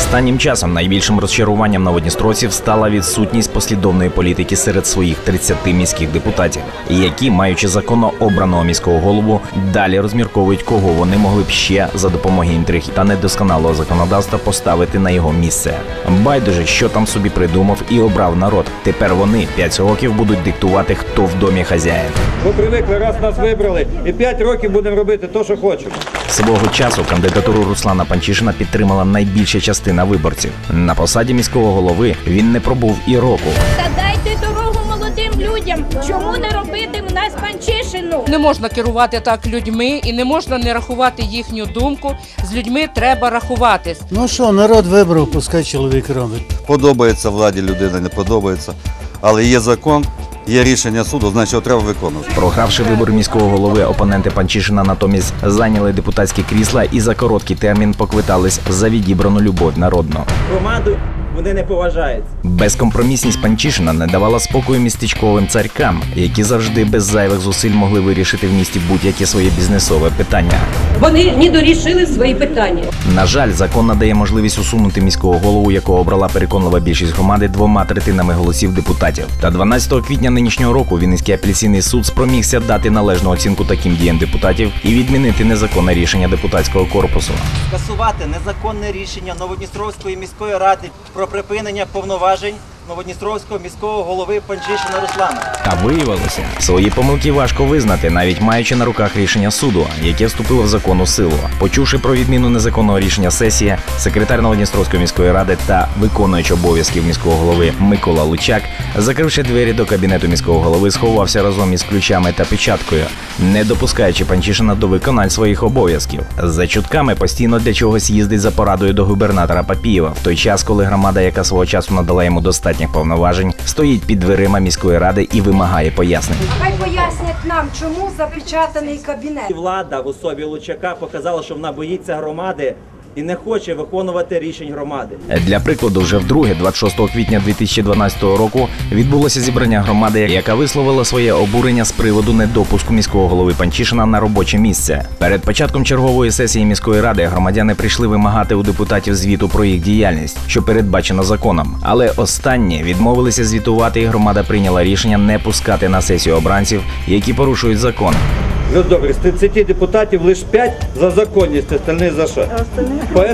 Останнім часом найбільшим розчаруванням новодністровців стала відсутність послідовної політики серед своїх 30 міських депутатів, які, маючи законно обраного міського голову, далі розмірковують, кого вони могли б ще за допомогою інтриг та недосконалого законодавства поставити на його місце. Байдуже, що там собі придумав і обрав народ. Тепер вони 5 років будуть диктувати, хто в домі хазяїн. Ми привикли, раз нас вибрали, і 5 років будемо робити те, що хочемо. Свого часу кандидатуру Руслана Панчишина підтримала найбільша частина виборців. На посаді міського голови він не пробув і року. Та дайте дорогу молодим людям. Чому не робити в нас панчишину? Не можна керувати так людьми і не можна не рахувати їхню думку. З людьми треба рахуватись. Ну що, народ вибрав, пускай чоловік робить. Подобається владі людина, не подобається. Але є закон, є рішення суду, значить його треба виконувати. Програвши вибори міського голови, опоненти Панчишина натомість зайняли депутатські крісла і за короткий термін поквитались за відібрану любов народну. Громаду вони не поважають. Безкомпромісність Панчишина не давала спокою містечковим царькам, які завжди без зайвих зусиль могли вирішити в місті будь-яке своє бізнесове питання. Вони не дорішили свої питання. На жаль, закон надає можливість усунути міського голову, якого обрала переконлива більшість громади двома третинами голосів депутатів. Та 12 квітня нинішнього року Вінницький апеляційний суд спромігся дати належну оцінку таким діям депутатів і відмінити незаконне рішення депутатського корпусу. скасувати незаконне рішення Новодністровської міської ради про припинення повноважень Новодністровського міського голови Панчишина Руслана. Та виявилося, свої помилки важко визнати, навіть маючи на руках рішення суду, яке вступило в законну силу. Почувши про відміну незаконного рішення сесії, секретар Новодністровської міської ради та виконуючий обов'язків міського голови Микола Лучак, закривши двері до кабінету міського голови, сховався разом із ключами та печаткою, не допускаючи Панчишина до виконань своїх обов'язків. За чутками постійно для чогось їздить за порадою до губернатора Папієва, в той час, коли громада, яка свого часу надала йому достатніх повноважень, стоїть під дверима міської ради і вимагає пояснень. Хай пояснять нам, чому запечатаний кабінет. Влада в особі Лучака показала, що вона боїться громади і не хоче виконувати рішень громади. Для прикладу, вже вдруге, 26 квітня 2012 року, відбулося зібрання громади, яка висловила своє обурення з приводу недопуску міського голови Панчишина на робоче місце. Перед початком чергової сесії міської ради громадяни прийшли вимагати у депутатів звіту про їх діяльність, що передбачено законом. Але останні відмовилися звітувати, і громада прийняла рішення не пускати на сесію обранців, які порушують закон. Ну добре, з 30 депутатів лише 5 за законність, остальні за що?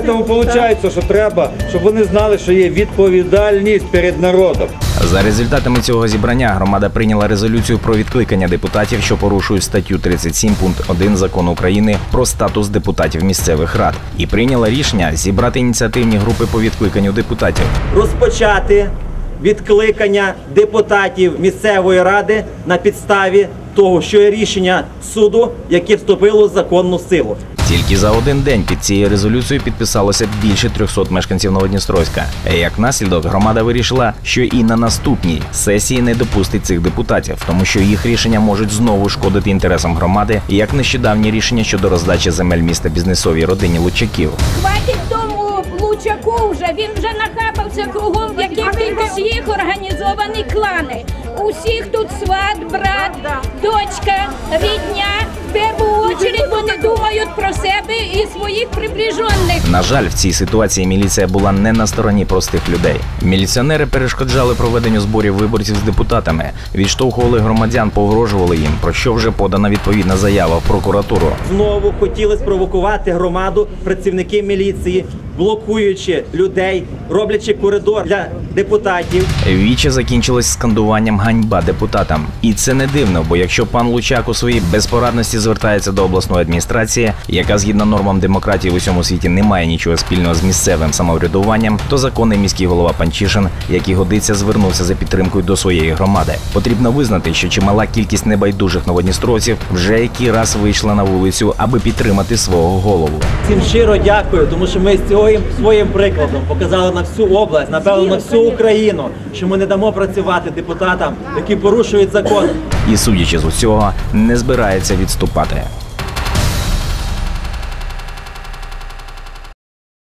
Тому виходить, що треба, щоб вони знали, що є відповідальність перед народом. За результатами цього зібрання громада прийняла резолюцію про відкликання депутатів, що порушують статтю 37 пункт 1 закону України про статус депутатів місцевих рад, і прийняла рішення зібрати ініціативні групи по відкликанню депутатів. Розпочати відкликання депутатів місцевої ради на підставі того, що є рішення суду, яке вступило в законну силу. Тільки за один день під цією резолюцією підписалося більше 300 мешканців Новодністровська. Як наслідок, громада вирішила, що і на наступній сесії не допустить цих депутатів, тому що їх рішення можуть знову шкодити інтересам громади, як нещодавні рішення щодо роздачі земель міста бізнесовій родині Лучаків. Хватить тому Лучаку вже. Він вже нахапався кругом, в яких тільки організовані клани. Усіх тут сват, брат, дочка, рідня. В першу очередь вони думають про себе і своїх приближених. На жаль, в цій ситуації міліція була не на стороні простих людей. Міліціонери перешкоджали проведенню зборів виборців з депутатами, відштовхували громадян, погрожували їм, про що вже подана відповідна заява в прокуратуру. Знову хотіли спровокувати громаду працівники міліції, блокуючи людей, роблячи коридор для депутатів. Віче закінчилось скандуванням ганьба депутатам. І це не дивно, бо якщо пан Лучак у своїй безпорадності звертається до обласної адміністрації, яка згідно нормам демократії в усьому світі не має нічого спільного з місцевим самоврядуванням, то законний міський голова Панчишин, який годиться, звернувся за підтримкою до своєї громади. Потрібно визнати, що чимала кількість небайдужих новодністровців вже який раз вийшла на вулицю, аби підтримати свого голову. Всім щиро дякую, тому що ми з цього своїм прикладом показали на всю область, напевно, на всю Україну, що ми не дамо працювати депутатам, які порушують закон. І судячи з усього, не збирається відступати.